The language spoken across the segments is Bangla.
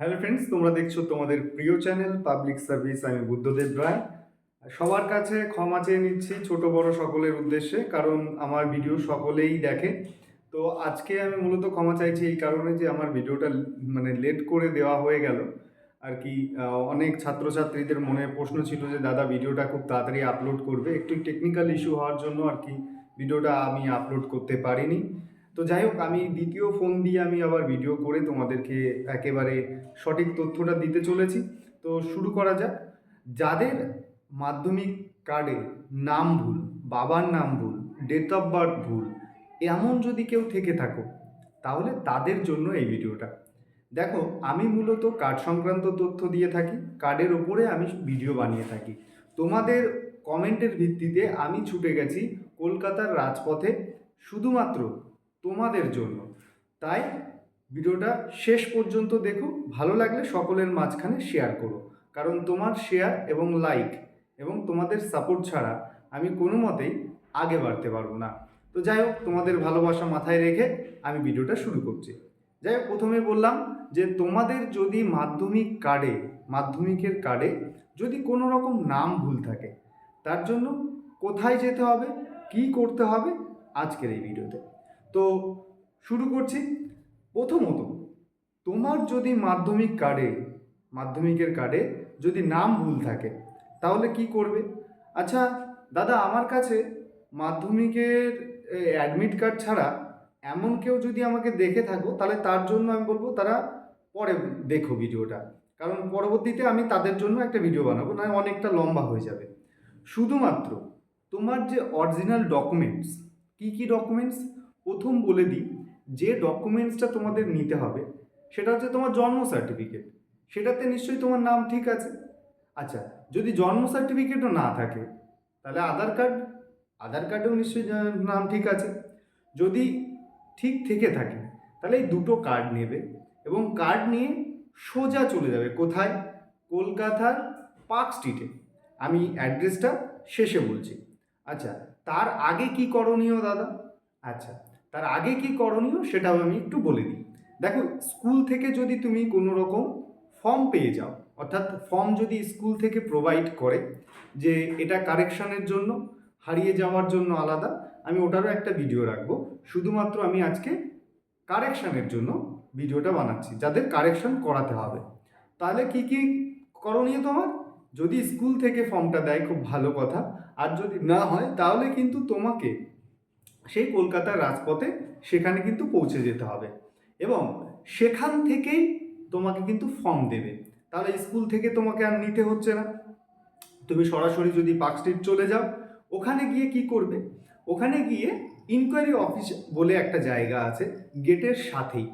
হ্যালো ফ্রেন্ডস তোমরা দেখছ তোমাদের প্রিয় চ্যানেল পাবলিক সার্ভিস আমি বুদ্ধদেব রায়। সবার কাছে ক্ষমা চেয়ে নিচ্ছি ছোট বড় সকলের উদ্দেশ্যে, কারণ আমার ভিডিও সকলেই দেখে। তো আজকে আমি মূলত ক্ষমা চাইছি এই কারণে যে আমার ভিডিওটা মানে লেট করে দেওয়া হয়ে গেল। আর কি অনেক ছাত্রছাত্রীদের মনে প্রশ্ন ছিল যে, দাদা ভিডিওটা খুব তাড়াতাড়ি আপলোড করবে। একটু টেকনিক্যাল ইস্যু হওয়ার জন্য আর কি ভিডিওটা আমি আপলোড করতে পারিনি। তো যাই হোক, আমি দ্বিতীয় ফোন দিয়ে আমি আবার ভিডিও করে তোমাদেরকে একেবারে সঠিক তথ্যটা দিতে চলেছি। তো শুরু করা যাক। যাদের মাধ্যমিক কার্ডে নাম ভুল, বাবার নাম ভুল ডেট অফ বার্থ ভুল, এমন যদি কেউ থেকে থাকো, তাহলে তাদের জন্য এই ভিডিওটা দেখো, আমি মূলত কার্ড সংক্রান্ত তথ্য দিয়ে থাকি কার্ডের ওপরে আমি ভিডিও বানিয়ে থাকি। তোমাদের কমেন্টের ভিত্তিতে আমি ছুটে গেছি কলকাতার রাজপথে, শুধুমাত্র তোমাদের জন্য। তাই ভিডিওটা শেষ পর্যন্ত দেখো। ভালো লাগলে সকলের মাঝখানে শেয়ার করো। কারণ তোমার শেয়ার এবং লাইক এবং তোমাদের সাপোর্ট ছাড়া আমি কোনো মতেই আগে বাড়তে পারব না। তো যাই হোক, তোমাদের ভালোবাসা মাথায় রেখে আমি ভিডিওটা শুরু করছি। যাই হোক, প্রথমে বললাম যে তোমাদের যদি মাধ্যমিক কার্ডে, মাধ্যমিকের কার্ডে যদি কোনো রকম নাম ভুল থাকে, তার জন্য কোথায় যেতে হবে, কি করতে হবে, আজকের এই ভিডিওতে। তো শুরু করছি। প্রথমত, তোমার যদি মাধ্যমিক কার্ডে, মাধ্যমিকের কার্ডে যদি নাম ভুল থাকে, তাহলে কি করবে? আচ্ছা দাদা, আমার কাছে মাধ্যমিকের অ্যাডমিট কার্ড ছাড়া এমন কেউ যদি আমাকে দেখে থাকো, তাহলে তার জন্য আমি বলব তারা পরে দেখো ভিডিওটা। কারণ পরবর্তীতে আমি তাদের জন্য একটা ভিডিও বানাবো না অনেকটা লম্বা হয়ে যাবে। শুধুমাত্র তোমার যে অরিজিনাল ডকুমেন্টস কি কি ডকুমেন্টস প্রথম বলে দিই, যে ডকুমেন্টসটা তোমাদের নিতে হবে, সেটা হচ্ছে তোমার জন্ম সার্টিফিকেট সেটাতে নিশ্চয়ই তোমার নাম ঠিক আছে। আচ্ছা যদি জন্ম সার্টিফিকেটও না থাকে, তাহলে আধার কার্ড আধার কার্ডেও নিশ্চয়ই নাম ঠিক আছে। যদি ঠিক থেকে থাকে, তাহলে এই দুটো কার্ড নেবে এবং কার্ড নিয়ে সোজা চলে যাবে কোথায়? কলকাতার পার্ক স্ট্রিটে আমি অ্যাড্রেসটা শেষে বলছি। আচ্ছা তার আগে কি করণীয় দাদা? আচ্ছা তার আগে কি করণীয় সেটাও আমি একটু বলে দিই। দেখো, স্কুল থেকে যদি তুমি কোনো রকম ফর্ম পেয়ে যাও, অর্থাৎ ফর্ম যদি স্কুল থেকে প্রোভাইড করে যে এটা কারেকশনের জন্য, হারিয়ে যাওয়ার জন্য আলাদা, আমি ওটারও একটা ভিডিও রাখব। শুধুমাত্র আমি আজকে কারেকশানের জন্য ভিডিওটা বানাচ্ছি, যাদের কারেকশন করাতে হবে। তাহলে কি কি করণীয় তোমার? যদি স্কুল থেকে ফর্মটা দেয়, খুব ভালো কথা। আর যদি না হয়, তাহলে কিন্তু তোমাকে সেই কলকাতার রাজপথে সেখানে কিন্তু পৌঁছে যেতে হবে। এবং সেখান থেকেই তোমাকে কিন্তু ফর্ম দেবে। তাহলে স্কুল থেকে তোমাকে আর নিতে হচ্ছে না। তুমি সরাসরি যদি পার্ক স্ট্রিট চলে যাও, ওখানে গিয়ে কি করবে? ওখানে গিয়ে ইনকোয়ারি অফিস বলে একটা জায়গা আছে গেটের সাথেই।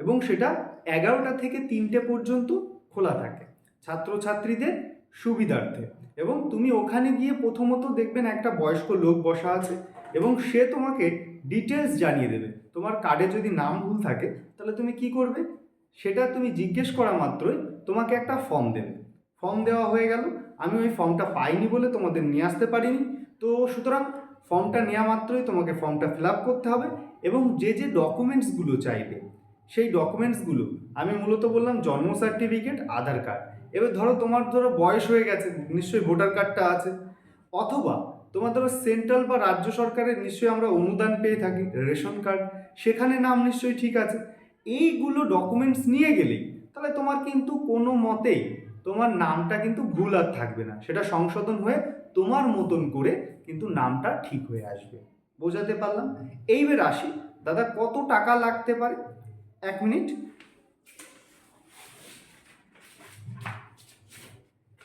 এবং সেটা এগারোটা থেকে তিনটে পর্যন্ত খোলা থাকে, ছাত্রছাত্রীদের সুবিধার্থে। এবং তুমি ওখানে গিয়ে প্রথমত দেখবেন একটা বয়স্ক লোক বসা আছে এবং সে তোমাকে ডিটেলস জানিয়ে দেবে। তোমার কার্ডে যদি নাম ভুল থাকে, তাহলে তুমি কি করবে? সেটা তুমি জিজ্ঞেস করা মাত্রই তোমাকে একটা ফর্ম দেবে। ফর্ম দেওয়া হয়ে গেল। আমি ওই ফর্মটা পাইনি বলে তোমাদের নিয়ে আসতে পারিনি। তো সুতরাং ফর্মটা নেওয়া মাত্রই তোমাকে ফর্মটা ফিল আপ করতে হবে এবং যে যে ডকুমেন্টসগুলো চাইবে, সেই ডকুমেন্টসগুলো আমি মূলত বললাম জন্ম সার্টিফিকেট আধার কার্ড এবার ধরো তোমার ধরো বয়স হয়ে গেছে, নিশ্চয়ই ভোটার কার্ডটা আছে। অথবা তোমার ধরো সেন্ট্রাল বা রাজ্য সরকারের নিশ্চয়ই আমরা অনুদান পেয়ে থাকি, রেশন কার্ড সেখানে নাম নিশ্চয়ই ঠিক আছে। এইগুলো ডকুমেন্টস নিয়ে গেলেই তাহলে তোমার কিন্তু কোনো মতেই তোমার নামটা কিন্তু ভুল আর থাকবে না। সেটা সংশোধন হয়ে তোমার মতন করে কিন্তু নামটা ঠিক হয়ে আসবে। বোঝাতে পারলাম? এইবার আসি। দাদা, কত টাকা লাগতে পারে? এক মিনিট।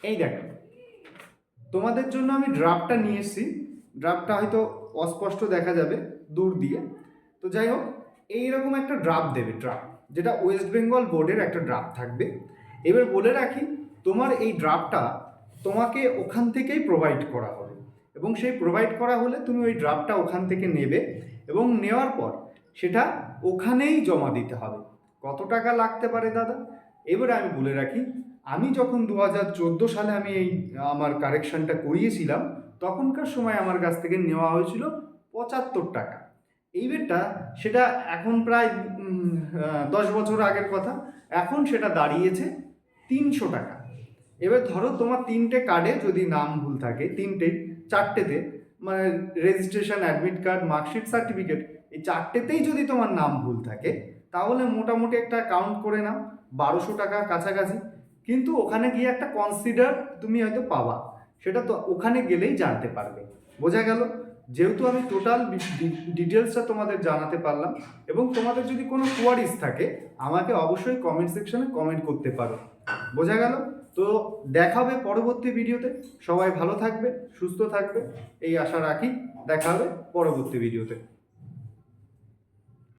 এই দেখো তোমাদের জন্য আমি ড্রাফটটা নিয়ে এসেছি। ড্রাফটটা হয়তো অস্পষ্ট দেখা যাবে দূর দিয়ে। তো যাই হোক, এইরকম একটা ড্রাফট দেবে ড্রাফট যেটা ওয়েস্ট বেঙ্গল বোর্ডের একটা ড্রাফট থাকবে। এবার বলে রাখি, তোমার এই ড্রাফটটা তোমাকে ওখান থেকেই প্রোভাইড করা হবে। এবং সেই প্রোভাইড করা হলে তুমি ওই ড্রাফটটা ওখান থেকে নেবে এবং নেওয়ার পর সেটা ওখানেই জমা দিতে হবে। কত টাকা লাগতে পারে দাদা? এবারে আমি বলে রাখি আমি যখন দু হাজার চোদ্দ সালে আমি এই, আমার কারেকশনটা করিয়েছিলাম, তখনকার সময় আমার কাছ থেকে নেওয়া হয়েছিল পঁচাত্তর টাকা। এইবারটা সেটা এখন প্রায় দশ বছর আগের কথা, এখন সেটা দাঁড়িয়েছে তিনশো টাকা। এবার ধরো তোমার তিনটে কার্ডে যদি নাম ভুল থাকে, তিনটে, চারটেতে মানে registration admit card marksheet certificate এই চারটেতেই যদি তোমার নাম ভুল থাকে, তাহলে মোটামুটি একটা কাউন্ট করে নাও, বারোশো টাকা কাছাকাছি। কিন্তু ওখানে গিয়ে একটা কনসিডার তুমি হয়তো পাবা। সেটা তো ওখানে গেলেই জানতে পারবে। বোঝা গেল? যেহেতু আমি টোটাল ডিটেলসটা তোমাদের জানাতে পারলাম এবং তোমাদের যদি কোনো কোয়ারিজ থাকে, আমাকে অবশ্যই কমেন্ট সেকশনে কমেন্ট করতে পারো। বোঝা গেল? তো দেখাবে পরবর্তী ভিডিওতে। সবাই ভালো থাকবে, সুস্থ থাকবে। এই আশা রাখি। দেখা হবে পরবর্তী ভিডিওতে।